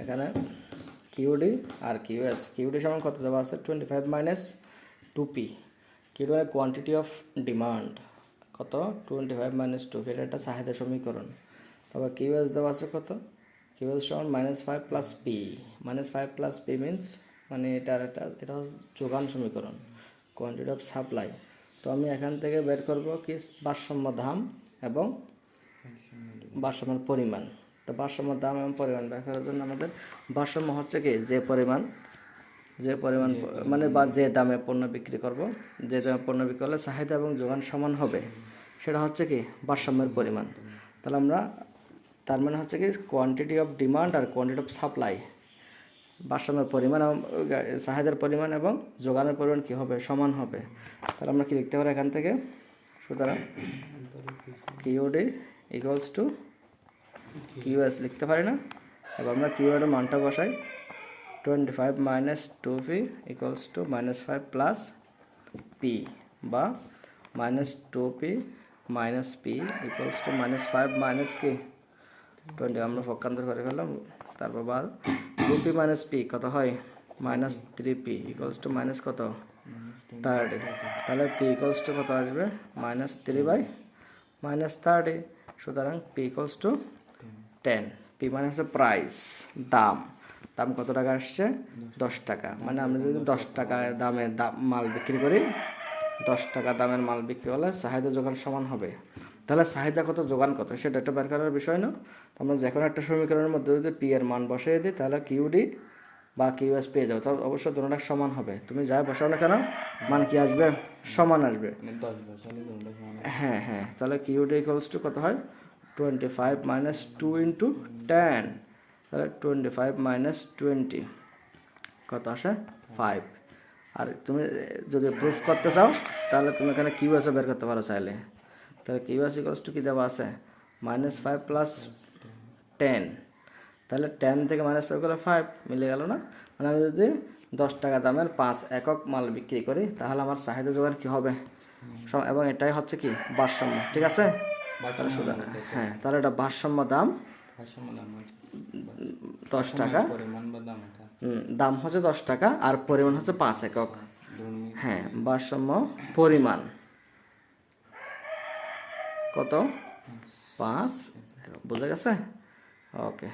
এখানে কিউডি আর QS. QD সমান কত দেওয়া আছে? Twenty five minus two P QD মানে কোয়ান্টিটি অফ ডিমান্ড কত? Twenty five minus two P এটা একটা চাহিদা সমীকরণ। তারপর কিউএস দেওয়া আছে কত? কিউএস সমান minus five plus P minus five plus P means মানে এটার একটা এটা যোগান সমীকরণ কোয়ান্টিটি অফ সাপ্লাই তো আমি এখান থেকে বের করব কি? ভারসাম্য দাম এবং ভারসাম্যের পরিমাণ। তো ভারসাম্য দাম এবং পরিমাণ বের করার জন্য আমাদের ভারসাম্য হচ্ছে কি যে পরিমাণ যে পরিমাণ মানে বা যে দামে পণ্য বিক্রি করব যে দামে পণ্য বিক্রি করলে চাহিদা এবং যোগান সমান হবে সেটা হচ্ছে কি ভারসাম্যের পরিমাণ। তাহলে আমরা তার মানে হচ্ছে কি কোয়ান্টিটি অফ ডিমান্ড আর কোয়ান্টিটি অফ সাপ্লাই ভারসাম্যের পরিমাণ এবং চাহিদার পরিমাণ এবং যোগানের পরিমাণ কী হবে? সমান হবে। তাহলে আমরা কি লিখতে পারি এখান থেকে? সুতরাং কিউডি ইকুয়ালস টু কিউএস লিখতে পারি না। এবার আমরা কিউএর মানটা বসাই। Twenty five minus two P equals to minus five plus P বা minus two P minus P equals to minus five minus কি টোয়েন্টি আমরা পক্ষান্তর করে ফেললাম। তারপর বাদ টু পি মাইনাস পি কত হয়? Minus three P equals to minus কত? থার্টি তাহলে পি ইকুয়ালস টু কত আসবে? Minus three by minus thirty সুতরাং P equals to ten P মানে হচ্ছে প্রাইস দাম। দাম কত টাকা আসছে? দশ টাকা। মানে আমরা যদি দশ টাকা দামে দাম মাল বিক্রি করি দশ টাকা দামের মাল বিক্রি হলে চাহিদা যোগান সমান হবে তাহলে চাহিদা কত যোগান কত সেটা একটা বের করার বিষয় না। আমরা যে কোনো একটা সমীকরণের মধ্যে যদি পি এর মান বসিয়ে দিই তাহলে কিউডি বা কিউএস পেয়ে যাবে। তাহলে অবশ্যই দুটোটা সমান হবে। তুমি যাই বসাও না কেন মান কি আসবে? সমান আসবে। মানে দুটো হ্যাঁ হ্যাঁ। তাহলে কিউডি ইকুয়ালস টু কত হয়? Twenty five minus two into ten তাহলে টোয়েন্টি ফাইভ মাইনাস টোয়েন্টি কত আসে? ফাইভ আর তুমি যদি প্রুফ করতে চাও, তাহলে তুমি এখানে কিউ কিউএসও বের করতে পারো চাইলে। তাহলে কিউএস ইকুয়ালস টু কী দেওয়া আছে? মাইনাস ফাইভ প্লাস টেন তাহলে টেন থেকে মাইনাস ফাইভ করলে ফাইভ মিলে গেল না? মানে আমি যদি দশ টাকা দামের পাঁচ একক মাল বিক্রি করি, তাহলে আমার চাহিদা যোগান কী হবে? এবং এটাই হচ্ছে কি? ভারসাম্য, ঠিক আছে? হ্যাঁ তাহলে এটা ভারসাম্য দাম দাম দশ টাকা। দাম হচ্ছে দশ টাকা আর পরিমাণ হচ্ছে পাঁচ একক। হ্যাঁ ভারসাম্য পরিমাণ। কত? পাঁচ। বোঝা গেছে? ওকে।